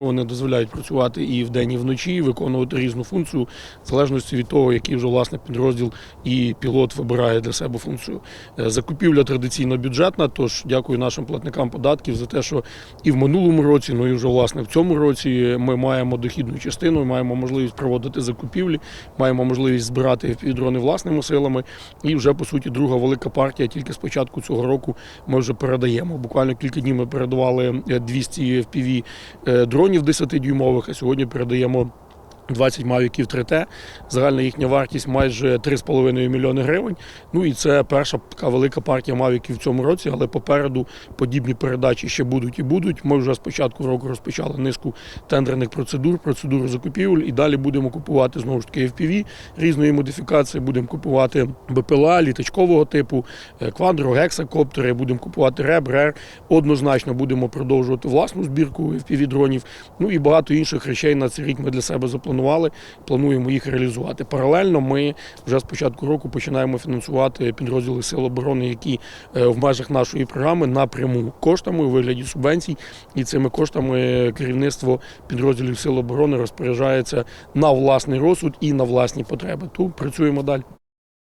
Вони дозволяють працювати і вдень, і вночі, виконувати різну функцію, в залежності від того, який вже власне підрозділ і пілот вибирає для себе функцію. Е, Закупівля традиційно бюджетна. Тож дякую нашим платникам податків за те, що і в минулому році, ну і вже власне в цьому році ми маємо дохідну частину, маємо можливість проводити закупівлі, маємо можливість збирати дрони власними силами. І вже по суті друга велика партія. Тільки з початку цього року ми вже передаємо. Буквально кілька днів ми передавали е, 200 FPV е, дронів 10-дюймових, а сьогодні передаємо 20 мавіків 3T. Загальна їхня вартість майже 3,5 мільйони гривень. Ну і це перша така велика партія мавіків в цьому році, але попереду подібні передачі ще будуть і будуть. Ми вже з початку року розпочали низку тендерних процедур, процедур закупівель, і далі будемо купувати знову ж таки FPV різної модифікації. Будемо купувати БПЛА літачкового типу, е, квадро, гексакоптери, будемо купувати РЕБ, РЕР. Однозначно будемо продовжувати власну збірку FPV дронів. Ну і багато інших речей на цей рік ми для себе запланували. Плануємо їх реалізувати. Паралельно ми вже з початку року починаємо фінансувати підрозділи Сил оборони, які е, в межах нашої програми напряму коштами у вигляді субвенцій. І цими коштами керівництво підрозділів Сил оборони розпоряджається на власний розсуд і на власні потреби. Тут працюємо далі.